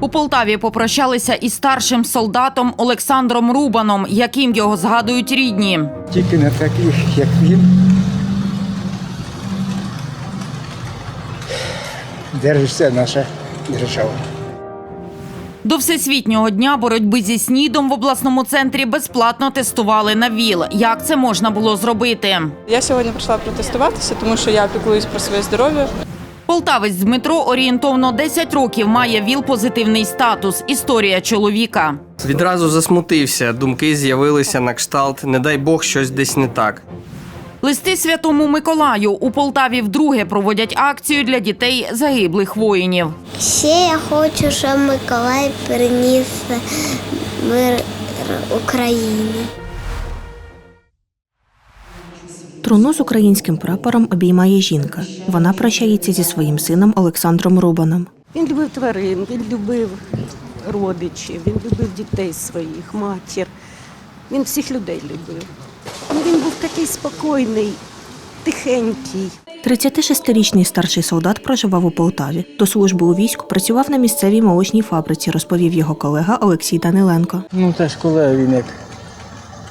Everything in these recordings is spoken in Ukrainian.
У Полтаві попрощалися із старшим солдатом Олександром Рубаном, яким його згадують рідні. Тільки не таких, як він. Держиться наша держава. До всесвітнього дня боротьби зі снідом в обласному центрі безплатно тестували на ВІЛ. Як це можна було зробити? Я сьогодні прийшла протестуватися, тому що я піклуюсь про своє здоров'я. Полтавець Дмитро орієнтовно 10 років має ВІЛ-позитивний статус. Історія чоловіка. Відразу засмутився. Думки з'явилися на кшталт. Не дай Бог, щось десь не так. Листи святому Миколаю у Полтаві вдруге проводять акцію для дітей загиблих воїнів. Ще я хочу, щоб Миколай приніс мир Україні. Труну з українським прапором обіймає жінка. Вона прощається зі своїм сином Олександром Рубаном. Він любив тварин, він любив родичів, він любив дітей своїх, матір. Він всіх людей любив. Ну, він був такий спокійний, тихенький. 36-річний старший солдат проживав у Полтаві. До служби у війську працював на місцевій молочній фабриці, розповів його колега Олексій Даниленко. Ну, теж колега він як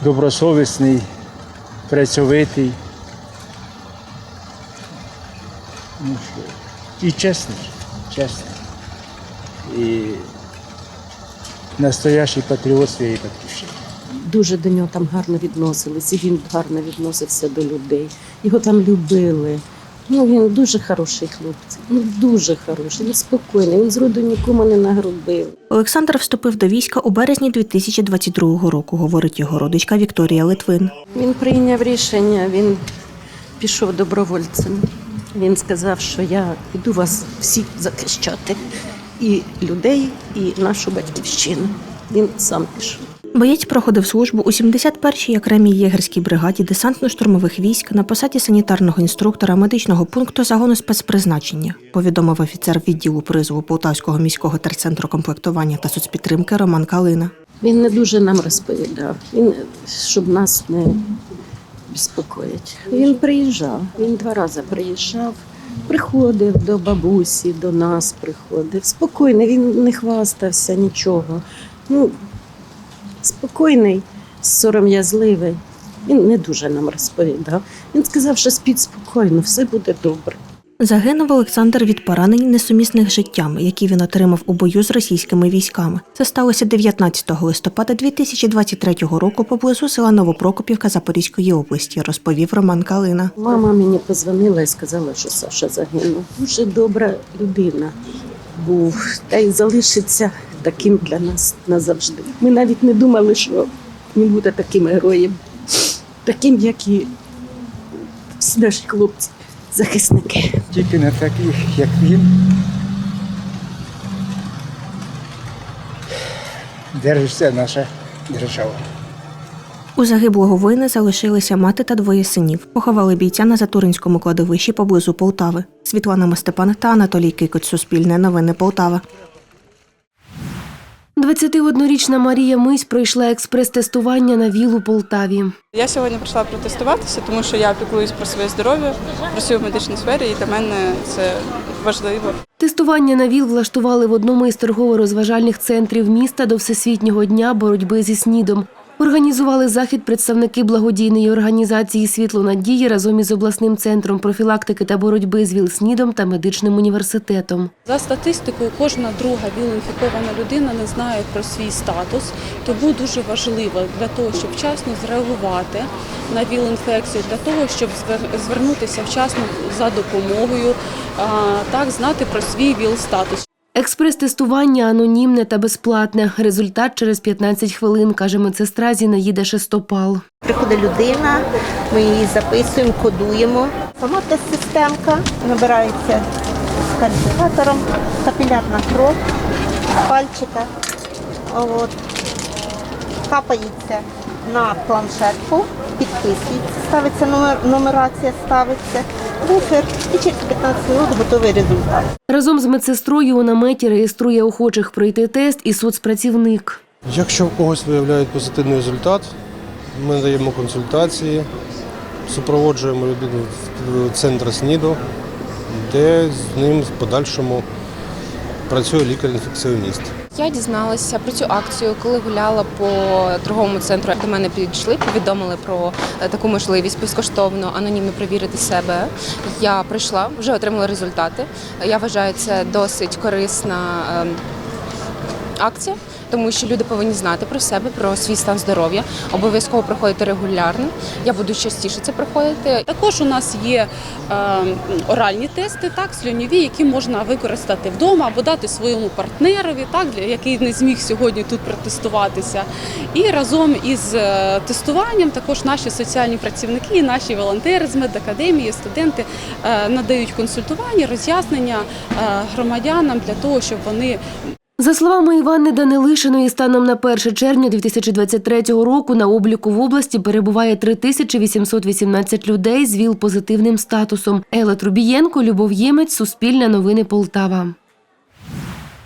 добросовісний, працьовитий. Ну, і чесний, чесний. І настоящий патріот своєї батьківщини. Дуже до нього там гарно відносились, і він гарно відносився до людей. Його там любили. Ну, він дуже хороший хлопець, ну дуже хороший, він спокійний, він зроду нікому не нагрубив. Олександр вступив до війська у березні 2022 року, говорить його родичка Вікторія Литвин. Він прийняв рішення, він пішов добровольцем. Він сказав, що я йду вас всіх захищати, і людей, і нашу батьківщину. Він сам пішов. Боєць проходив службу у 71-й окремій єгерській бригаді десантно-штурмових військ на посаді санітарного інструктора медичного пункту загону спецпризначення, повідомив офіцер відділу призову Полтавського міського терцентру комплектування та соцпідтримки Роман Калина. Він не дуже нам розповідав, він, щоб нас не безпокоїть. Він приїжджав, він два рази приїжджав, приходив до бабусі, до нас приходив. Спокійний, він не хвастався нічого. Ну, спокійний, сором'язливий. Він не дуже нам розповідав. Він сказав, що спіть спокійно, все буде добре. Загинув Олександр від поранень несумісних життям, які він отримав у бою з російськими військами. Це сталося 19 листопада 2023 року поблизу села Новопрокопівка Запорізької області, розповів Роман Калина. Мама мені позвонила і сказала, що Саша загинув. Дуже добра людина був, та й залишиться таким для нас назавжди. Ми навіть не думали, що він буде таким героєм, таким, як і всі наші хлопці, захисники. Тільки не таких, як він. Держиться наша держава. У загиблого воїна залишилися мати та двоє синів. Поховали бійця на Затуринському кладовищі поблизу Полтави. Світлана Мастепан та Анатолій Кикоць. Суспільне новини Полтава. 21-річна Марія Мись пройшла експрес-тестування на ВІЛ у Полтаві. Я сьогодні прийшла протестуватися, тому що я піклуюсь про своє здоров'я, працюю в медичній сфері, і для мене це важливо. Тестування на ВІЛ влаштували в одному із торгово-розважальних центрів міста до Всесвітнього дня боротьби зі СНІДом. Організували захід представники благодійної організації Світло надії разом із обласним центром профілактики та боротьби з ВІЛ-СНІДом та медичним університетом. За статистикою, кожна друга віл-інфікована людина не знає про свій статус, тому дуже важливо для того, щоб вчасно зреагувати на ВІЛ-інфекцію, для того, щоб звер- звернутися вчасно за допомогою, так знати про свій ВІЛ-статус. Експрес-тестування анонімне та безплатне. Результат через 15 хвилин, каже медсестра Зінаїда Шестопал. Приходить людина, ми її записуємо, кодуємо. Сама тест-системка набирається з калькулятором, капілярна кров пальчика. От. Капається на планшетку, підписується, ставиться номер, нумерація, ставиться буфер і через 15 хвилин готовий результат. Разом з медсестрою у наметі реєструє охочих пройти тест і соцпрацівник. Якщо в когось виявляють позитивний результат, ми даємо консультації, супроводжуємо людину в центр СНІДу, де з ним в подальшому працює лікар-інфекціоніст. Я дізналася про цю акцію, коли гуляла по торговому центру. До мене підійшли, повідомили про е, таку можливість безкоштовно анонімно перевірити себе. Я прийшла, вже отримала результати. Я вважаю, це досить корисна ем, акція, тому що люди повинні знати про себе, про свій стан здоров'я, обов'язково проходити регулярно. Я буду частіше це проходити. Також у нас є е, оральні тести, так, слюньові, які можна використати вдома або дати своєму партнерові, так, для- який не зміг сьогодні тут протестуватися. І разом із е, тестуванням також наші соціальні працівники, наші волонтери з медакадемії, студенти е, надають консультування, роз'яснення е, громадянам для того, щоб вони За словами Іванни Данилишиної, станом на 1 червня 2023 року на обліку в області перебуває 3818 людей з ВІЛ-позитивним статусом. Елла Трубієнко, Любов Ємець, Суспільне новини Полтава.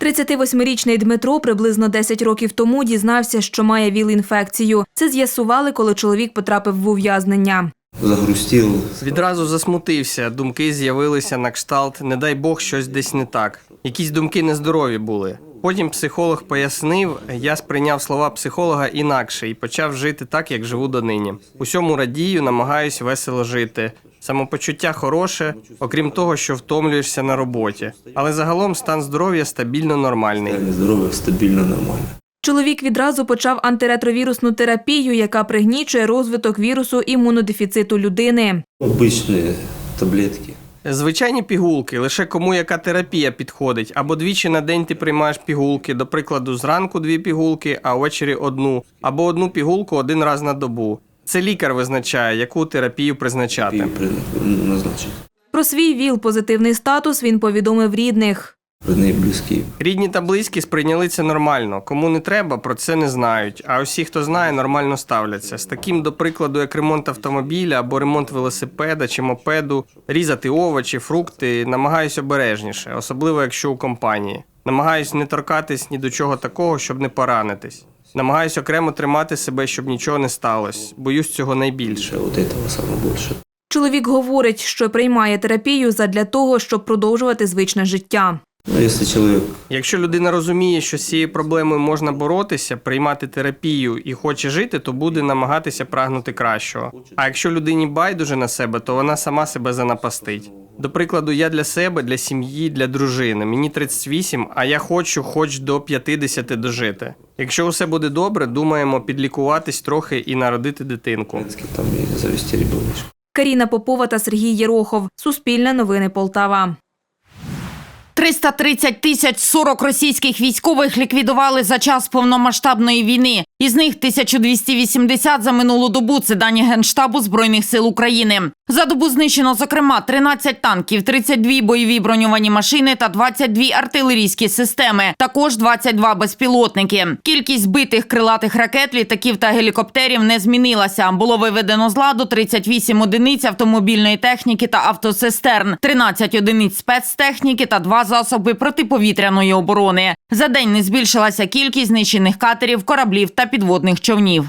38-річний Дмитро приблизно 10 років тому дізнався, що має ВІЛ-інфекцію. Це з'ясували, коли чоловік потрапив в ув'язнення. Загрустил. Відразу засмутився, думки з'явилися на кшталт, не дай Бог, щось десь не так. Якісь думки нездорові були. Потім психолог пояснив, я сприйняв слова психолога інакше і почав жити так, як живу донині. Усьому радію, намагаюсь весело жити. Самопочуття хороше, окрім того, що втомлюєшся на роботі. Але загалом стан здоров'я стабільно нормальний. Здоров'я стабільно нормально. Чоловік відразу почав антиретровірусну терапію, яка пригнічує розвиток вірусу імунодефіциту людини. Обичні таблетки. Звичайні пігулки, лише кому яка терапія підходить, або двічі на день ти приймаєш пігулки, до прикладу, зранку дві пігулки, а ввечері одну, або одну пігулку один раз на добу. Це лікар визначає, яку терапію призначати. Про свій ВІЛ-позитивний статус він повідомив рідних. Родні близькі. Рідні та близькі сприйняли це нормально. Кому не треба, про це не знають. А усі, хто знає, нормально ставляться. З таким, до прикладу, як ремонт автомобіля або ремонт велосипеда чи мопеду, різати овочі, фрукти, намагаюсь обережніше, особливо якщо у компанії. Намагаюсь не торкатись ні до чого такого, щоб не поранитись. Намагаюсь окремо тримати себе, щоб нічого не сталося. Боюсь цього найбільше. От этого саме більше. Чоловік говорить, що приймає терапію задля того, щоб продовжувати звичне життя. Ну, якщо чоловік Якщо людина розуміє, що з цією проблемою можна боротися, приймати терапію і хоче жити, то буде намагатися прагнути кращого. А якщо людині байдуже на себе, то вона сама себе занапастить. До прикладу, я для себе, для сім'ї, для дружини. Мені 38, а я хочу хоч до 50 дожити. Якщо усе буде добре, думаємо підлікуватись трохи і народити дитинку. Каріна Попова та Сергій Єрохов. Суспільне новини Полтава. 330 тисяч 40 російських військових ліквідували за час повномасштабної війни. Із них 1280 за минулу добу. Це дані Генштабу Збройних сил України. За добу знищено, зокрема, 13 танків, 32 бойові броньовані машини та 22 артилерійські системи. Також 22 безпілотники. Кількість збитих крилатих ракет, літаків та гелікоптерів не змінилася. Було виведено з ладу 38 одиниць автомобільної техніки та автосистерн, 13 одиниць спецтехніки та два засоби протиповітряної оборони. За день не збільшилася кількість знищених катерів, кораблів та підводних човнів.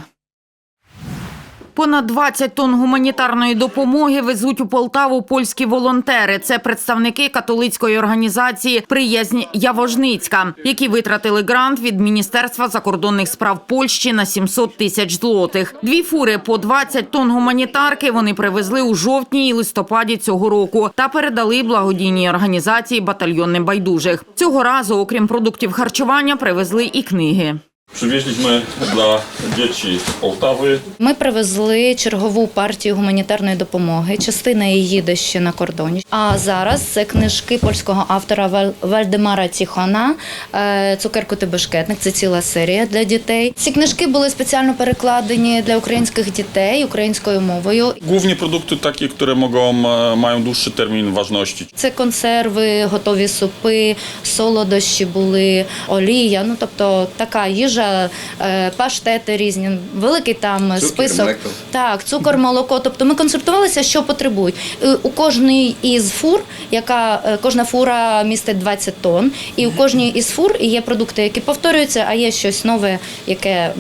Понад 20 тонн гуманітарної допомоги везуть у Полтаву польські волонтери. Це представники католицької організації Приязнь Явожницька, які витратили грант від Міністерства закордонних справ Польщі на 700 тисяч злотих. Дві фури по 20 тонн гуманітарки вони привезли у жовтні і листопаді цього року та передали благодійній організації батальйон небайдужих. Цього разу, окрім продуктів харчування, привезли і книги. Przywieźliśmy dla dzieci z Ми привезли чергову партію гуманітарної допомоги. Частина її їде ще на кордоні. А зараз це книжки польського автора Вал- Вальдемара Тіхона е, Цукерку ти бешкетник. Це ціла серія для дітей. Ці книжки були спеціально перекладені для українських дітей українською мовою. Głównie produkty takie, które mogą, e, mają dłuższy termin ważności. Це консерви, готові супи, солодощі були, олія. Ну тобто така їжа, е, паштети різні, великий там список. млеко. Так, цукор, молоко. Тобто ми консультувалися, що потребують. Е, У кожній із фур, яка е, кожна фура містить 20 тонн, і у кожній із фур є продукти, які повторюються, а є щось нове, яке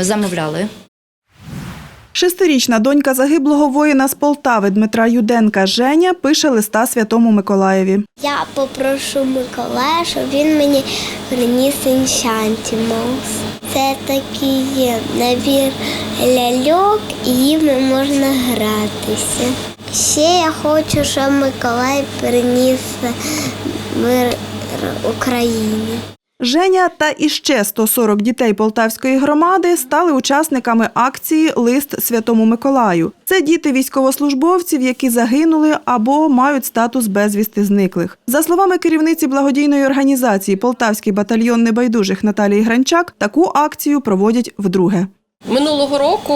замовляли. Шестирічна донька загиблого воїна з Полтави Дмитра Юденка Женя пише листа святому Миколаєві. Я попрошу Миколая, щоб він мені приніс Enchantimals. Це такий набір ляльок, і їми можна гратися. Ще я хочу, щоб Миколай приніс мир Україні. Женя та іще 140 дітей Полтавської громади стали учасниками акції Лист Святому Миколаю. Це діти військовослужбовців, які загинули або мають статус безвісти зниклих. За словами керівниці благодійної організації Полтавський батальйон небайдужих Наталії Гранчак, таку акцію проводять вдруге. Минулого року,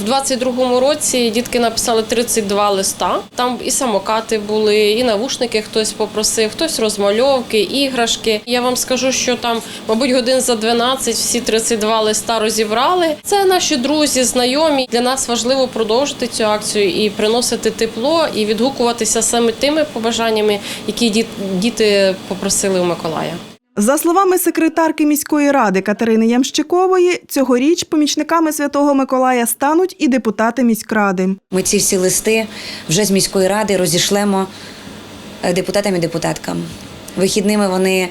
в 22-му році, дітки написали 32 листа. Там і самокати були, і навушники хтось попросив, хтось розмальовки, іграшки. Я вам скажу, що там, мабуть, годин за 12 всі 32 листа розібрали. Це наші друзі, знайомі. Для нас важливо продовжити цю акцію і приносити тепло, і відгукуватися саме тими побажаннями, які діт- діти попросили у Миколая. За словами секретарки міської ради Катерини Ямщикової, цьогоріч помічниками Святого Миколая стануть і депутати міськради. Ми ці всі листи вже з міської ради розішлемо е, депутатам і депутаткам. Вихідними вони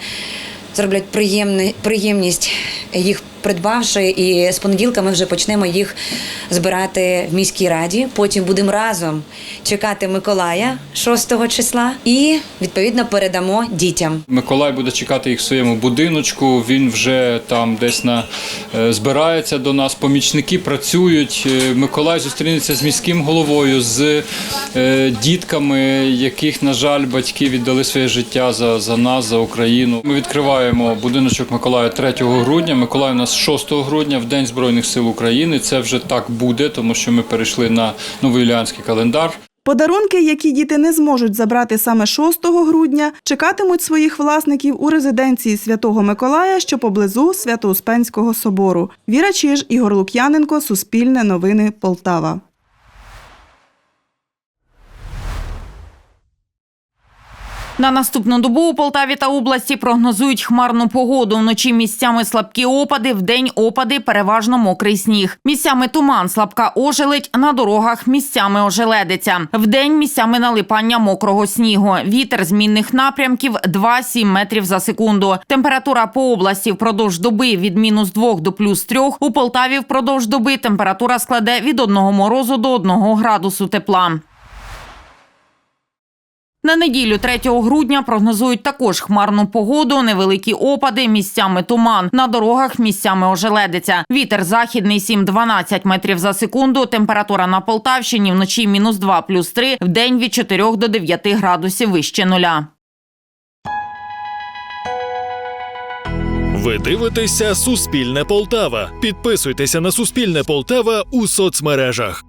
зроблять приємність їх придбавши, і з понеділка ми вже почнемо їх збирати в міській раді. Потім будемо разом чекати Миколая 6 числа і відповідно передамо дітям. Миколай буде чекати їх в своєму будиночку. Він вже там десь на е, збирається до нас. Помічники працюють. Е, Миколай зустрінеться з міським головою, з е, дітками, яких, на жаль, батьки віддали своє життя за, за нас, за Україну. Ми відкриваємо будиночок Миколая 3 грудня. Миколай у нас 6 грудня, в День Збройних сил України. Це вже так буде, тому що ми перейшли на новоюліанський календар. Подарунки, які діти не зможуть забрати саме 6 грудня, чекатимуть своїх власників у резиденції Святого Миколая, що поблизу Свято-Успенського собору. Віра Чиж, Ігор Лук'яненко, Суспільне новини, Полтава. На наступну добу у Полтаві та області прогнозують хмарну погоду. Вночі місцями слабкі опади, вдень опади, переважно мокрий сніг. Місцями туман, слабка ожеледь, на дорогах місцями ожеледиться. Вдень місцями налипання мокрого снігу. Вітер змінних напрямків 2-7 метрів за секунду. Температура по області впродовж доби від мінус 2 до плюс 3. У Полтаві впродовж доби температура складе від 1 морозу до 1 градусу тепла. На неділю 3 грудня прогнозують також хмарну погоду, невеликі опади, місцями туман. На дорогах місцями ожеледиться. Вітер західний 7-12 метрів за секунду. Температура на Полтавщині вночі мінус 2 плюс 3, вдень від 4 до 9 градусів вище нуля. Ви дивитеся Суспільне Полтава. Підписуйтеся на Суспільне Полтава у соцмережах.